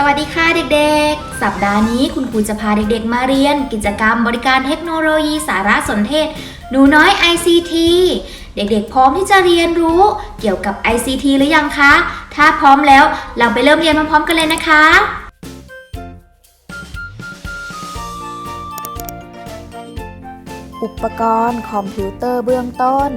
สวัสดีค่ะเด็กๆ สัปดาห์นี้คุณครูจะพาเด็กๆ มาเรียน กิจกรรมบริการเทคโนโลยีสารสนเทศหนูน้อย ICT เด็กๆ พร้อมที่จะเรียนรู้เกี่ยวกับ ICT หรือยังคะ ถ้าพร้อมแล้วเราไปเริ่มเรียนพร้อมๆกันเลยนะคะ อุปกรณ์คอมพิวเตอร์เบื้องต้น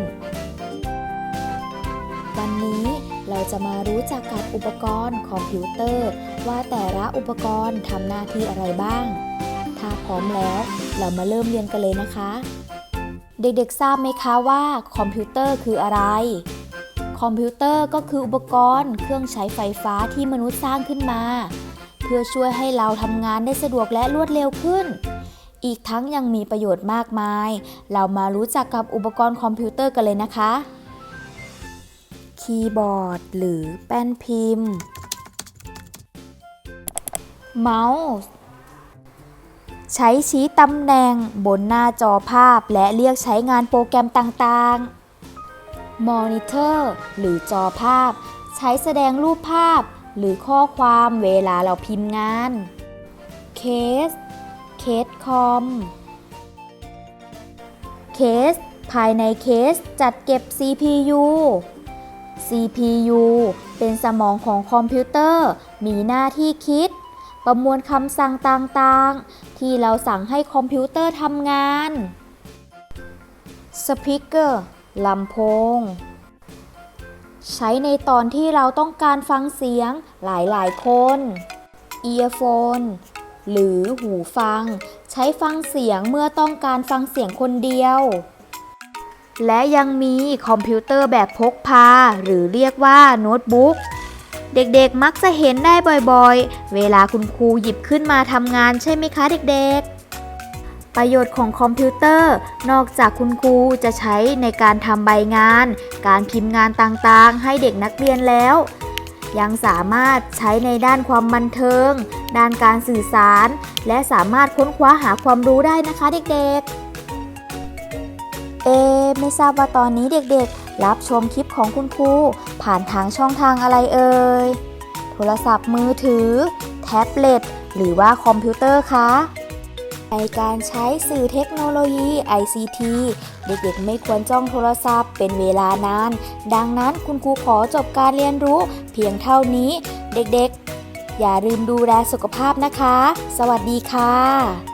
เราจะมารู้จักกับอุปกรณ์คอมพิวเตอร์ ว่าแต่ละอุปกรณ์ทำหน้าที่อะไรบ้าง ถ้าพร้อมแล้วเรามาเริ่มเรียนกันเลยนะคะ เด็กๆทราบไหมคะว่าคอมพิวเตอร์คืออะไร คอมพิวเตอร์ก็คืออุปกรณ์เครื่องใช้ไฟฟ้าที่มนุษย์สร้างขึ้นมา เพื่อช่วยให้เราทำงานได้สะดวกและรวดเร็วขึ้นอีกทั้งยังมีประโยชน์มากมาย เรามารู้จักกับอุปกรณ์คอมพิวเตอร์กันเลยนะคะ คีย์บอร์ด หรือแป้นพิมพ์ เมาส์ใช้ชี้ตำแหน่งบนหน้าจอภาพและเรียกใช้งานโปรแกรมต่างๆ มอนิเตอร์ หรือจอภาพ ใช้แสดงรูปภาพ หรือข้อความเวลาเราพิมพ์งาน เคส เคสคอม เคส ภายในเคสจัดเก็บ CPU CPU เป็นสมองของคอมพิวเตอร์ มีหน้าที่คิด ประมวลคำสั่งต่างๆ ที่เราสั่งให้คอมพิวเตอร์ทำงานสปีกเกอร์ลำโพง ใช้ในตอนที่เราต้องการฟังเสียงหลายๆ คนเอียโฟนหรือหูฟัง ใช้ฟังเสียงเมื่อต้องการฟังเสียงคนเดียว และยังมีคอมพิวเตอร์แบบพกพา หรือเรียกว่าโน้ตบุ๊ก เด็กๆมักจะเห็นได้บ่อยๆ เวลาคุณครูหยิบขึ้นมาทำงานใช่ไหมคะเด็กๆประโยชน์ของคอมพิวเตอร์ นอกจากคุณครูจะใช้ในการทำใบงาน การพิมพ์งานต่างๆ ให้เด็กนักเรียนแล้ว ยังสามารถใช้ในด้านความบันเทิง ด้านการสื่อสาร และสามารถค้นคว้าหาความรู้ได้นะคะเด็กๆ เอ ไม่ทราบว่าตอนนี้เด็กๆ รับชมคลิปของคุณครูผ่านทางช่องทางอะไรเอ่ย โทรศัพท์มือถือ แท็บเล็ต หรือว่าคอมพิวเตอร์คะในการใช้สื่อเทคโนโลยี ICT เด็กๆ ไม่ควรจ้องโทรศัพท์เป็นเวลานาน ดังนั้นคุณครูขอจบการเรียนรู้เพียงเท่านี้ เด็กๆ อย่าลืมดูแลสุขภาพนะคะ สวัสดีค่ะ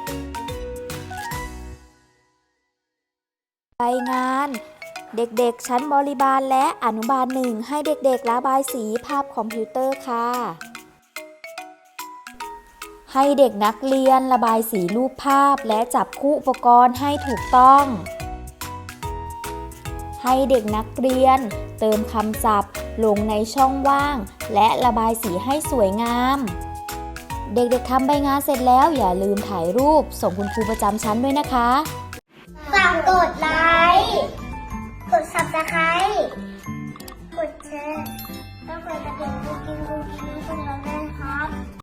รายงาน เด็กๆ ชั้นบริบาลและอนุบาลหนึ่งให้เด็กๆ ระบายสีภาพคอมพิวเตอร์ค่ะ ให้เด็กนักเรียนระบายสีรูปภาพและจับคู่อุปกรณ์ให้ถูกต้อง ให้เด็กนักเรียนเติมคำศัพท์ ลงในช่องว่าง และระบายสีให้สวยงาม เด็กๆทำใบงานเสร็จแล้วอย่าลืมถ่ายรูป ส่งคุณครูประจำชั้นด้วยนะคะ ฝากกดไลค์ กดซับสไครต์กดแชร์แล้วกดกระดิ่งกุ้กิ้งกุ้กินงให้พวกเราด้วยนะครับ